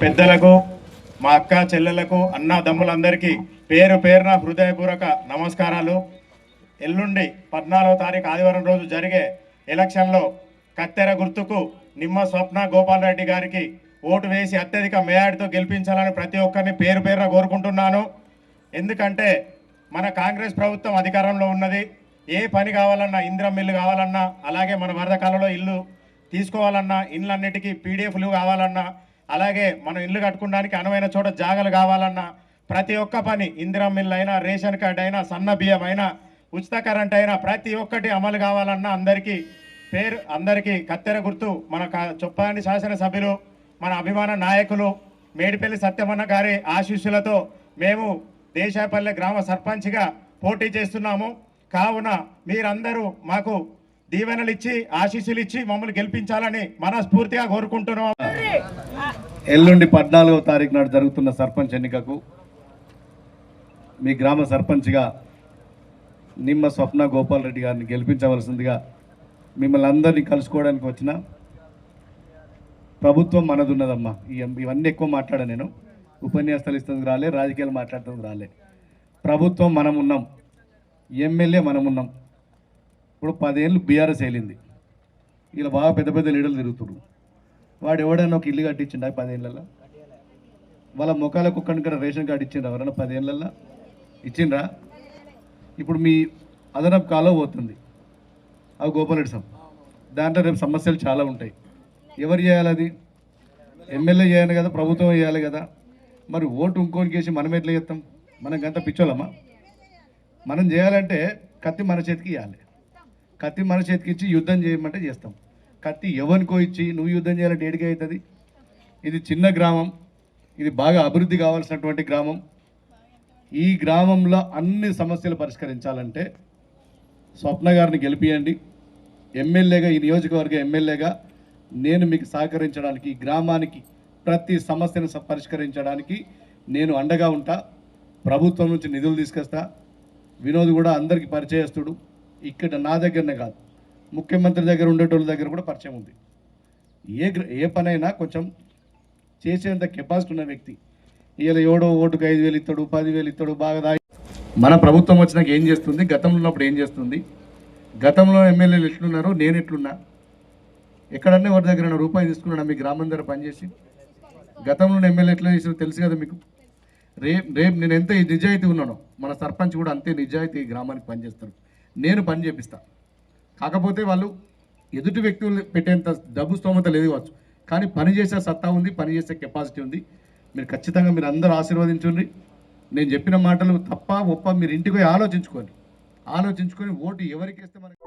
పెద్దలకు మా అక్క చెల్లెలకు అన్న దమ్ములందరికీ పేరు పేరున హృదయపూర్వక నమస్కారాలు. ఎల్లుండి పద్నాలుగో తారీఖు ఆదివారం రోజు జరిగే ఎలక్షన్లో కత్తెర గుర్తుకు నిమ్మ స్వప్న గోపాల్ రెడ్డి గారికి ఓటు వేసి అత్యధిక మేయాడితో గెలిపించాలని ప్రతి ఒక్కరిని పేరు పేరున కోరుకుంటున్నాను. ఎందుకంటే మన కాంగ్రెస్ ప్రభుత్వం అధికారంలో ఉన్నది. ఏ పని కావాలన్నా ఇంద్రం మిల్లు కావాలన్నా అలాగే మన వరద కాలంలో ఇల్లు తీసుకోవాలన్నా ఇళ్ళన్నిటికీ పీడిఎఫ్లు కావాలన్నా అలాగే మనం ఇల్లు కట్టుకోవడానికి అనువైన చోట జాగలు కావాలన్నా ప్రతి ఒక్క పని ఇందిరం మిల్లు అయినా రేషన్ కార్డు అయినా సన్న బియ్యం అయినా ఉచిత కరెంట్ అయినా ప్రతి ఒక్కటి అమలు కావాలన్నా అందరికీ పేరు అందరికీ కత్తెర గుర్తు మన చొప్పాని శాసనసభ్యులు మన అభిమాన నాయకులు మేడిపల్లి సత్యమన్న గారి ఆశీస్సులతో మేము దేశాపల్లె గ్రామ సర్పంచ్గా పోటీ చేస్తున్నాము. కావున మీరందరూ మాకు దీవెనలు ఇచ్చి ఆశీస్సులు ఇచ్చి మమ్మల్ని గెలిపించాలని మనస్ఫూర్తిగా కోరుకుంటున్నాం ఎల్లుండి పద్నాలుగవ తారీఖు నాడు జరుగుతున్న సర్పంచ్ ఎన్నికకు మీ గ్రామ సర్పంచ్గా నిమ్మ స్వప్న గోపాల్ రెడ్డి గారిని గెలిపించవలసిందిగా మిమ్మల్ని అందరినీ కలుసుకోవడానికి వచ్చిన ప్రభుత్వం మనదున్నదమ్మా. ఈ- ఇవన్నీ ఎక్కువ మాట్లాడా నేను. ఉపన్యాసాలు ఇస్తుంది రాలే రాజకీయాలు మాట్లాడుతుంది రాలే. ప్రభుత్వం మనం ఉన్నాం ఎమ్మెల్యే మనం ఉన్నాం ఇప్పుడు పదేళ్ళు బీఆర్ఎస్ వెళ్ళింది ఇలా బాగా పెద్ద పెద్ద లీడర్లు తిరుగుతున్నారు వాడు ఎవడైనా ఒక ఇల్లు కట్టించిండా పదేళ్ళల్లో వాళ్ళ ముఖాలకు ఒక్కడిక్కడ రేషన్ కార్డు ఇచ్చిండ్రా ఎవరైనా పదేళ్ళల్లో ఇచ్చిండ్రా? ఇప్పుడు మీ అదనపు కాలం పోతుంది. అవి గోపాలరెడ్డి సాబ్. దాంట్లో రేపు సమస్యలు చాలా ఉంటాయి. ఎవరు చేయాలి అది? ఎమ్మెల్యే చేయాలి కదా ప్రభుత్వం చేయాలి కదా. మరి ఓటు ఇంకోనికి వేసి మనం ఎట్లా చేస్తాం? మనం గంత పిచ్చోళ్ళమా? మనం చేయాలంటే కత్తి మన చేతికి ఇవ్వాలి కత్తి మన చేతికి ఇచ్చి యుద్ధం చేయమంటే చేస్తాం. కత్తి ఎవరికో ఇచ్చి నువ్వు యుద్ధం చేయాలంటే ఏడికి అవుతుంది? ఇది చిన్న గ్రామం. ఇది బాగా అభివృద్ధి కావాల్సినటువంటి గ్రామం. ఈ గ్రామంలో అన్ని సమస్యలు పరిష్కరించాలంటే స్వప్న గారిని గెలిపియండి. ఎమ్మెల్యేగా ఈ నియోజకవర్గ ఎమ్మెల్యేగా నేను మీకు సహకరించడానికి ఈ గ్రామానికి ప్రతి సమస్యను పరిష్కరించడానికి నేను అండగా ఉంటా. ప్రభుత్వం నుంచి నిధులు తీసుకొస్తా. వినోద్ కూడా అందరికీ పరిచయస్తుడు. ఇక్కడ నా దగ్గరనే కాదు. ముఖ్యమంత్రి దగ్గర ఉండేటోళ్ళ దగ్గర కూడా పరిచయం ఉంది. ఏ ఏ పనైనా కొంచెం చేసేంత కెపాసిటీ ఉన్న వ్యక్తి. ఇలా ఏడో ఓటుకు ఐదు వేలు ఇస్తాడు పదివేలు ఇస్తాడు బాగా దాగి మన ప్రభుత్వం వచ్చినాక ఏం చేస్తుంది? గతంలో ఉన్నప్పుడు ఏం చేస్తుంది? గతంలో ఎమ్మెల్యేలు ఎట్లున్నారు నేను ఎట్లున్నా? ఎక్కడన్నా ఎవరి దగ్గర రూపాయి తీసుకున్నాను? మీ గ్రామం దగ్గర పనిచేసి? గతంలో ఎమ్మెల్యే ఎట్లా చేసారో తెలుసు కదా మీకు? రేపు రేపు నేను ఎంత నిజాయితీ ఉన్నానో మన సర్పంచ్ కూడా అంతే నిజాయితీ ఈ గ్రామానికి పనిచేస్తాడు నేను పని చేపిస్తాను కాకపోతే వాళ్ళు ఎదుటి వ్యక్తులు పెట్టేంత డబ్బు స్తోమత లేదు కావచ్చు. కానీ పని చేసే సత్తా ఉంది పనిచేసే కెపాసిటీ ఉంది. మీరు ఖచ్చితంగా మీరు అందరూ ఆశీర్వదించండి నేను చెప్పిన మాటలు తప్ప ఒప్ప మీరు ఇంటికి పోయి ఆలోచించుకోండి. ఆలోచించుకొని ఓటు ఎవరికి వేస్తే మనకి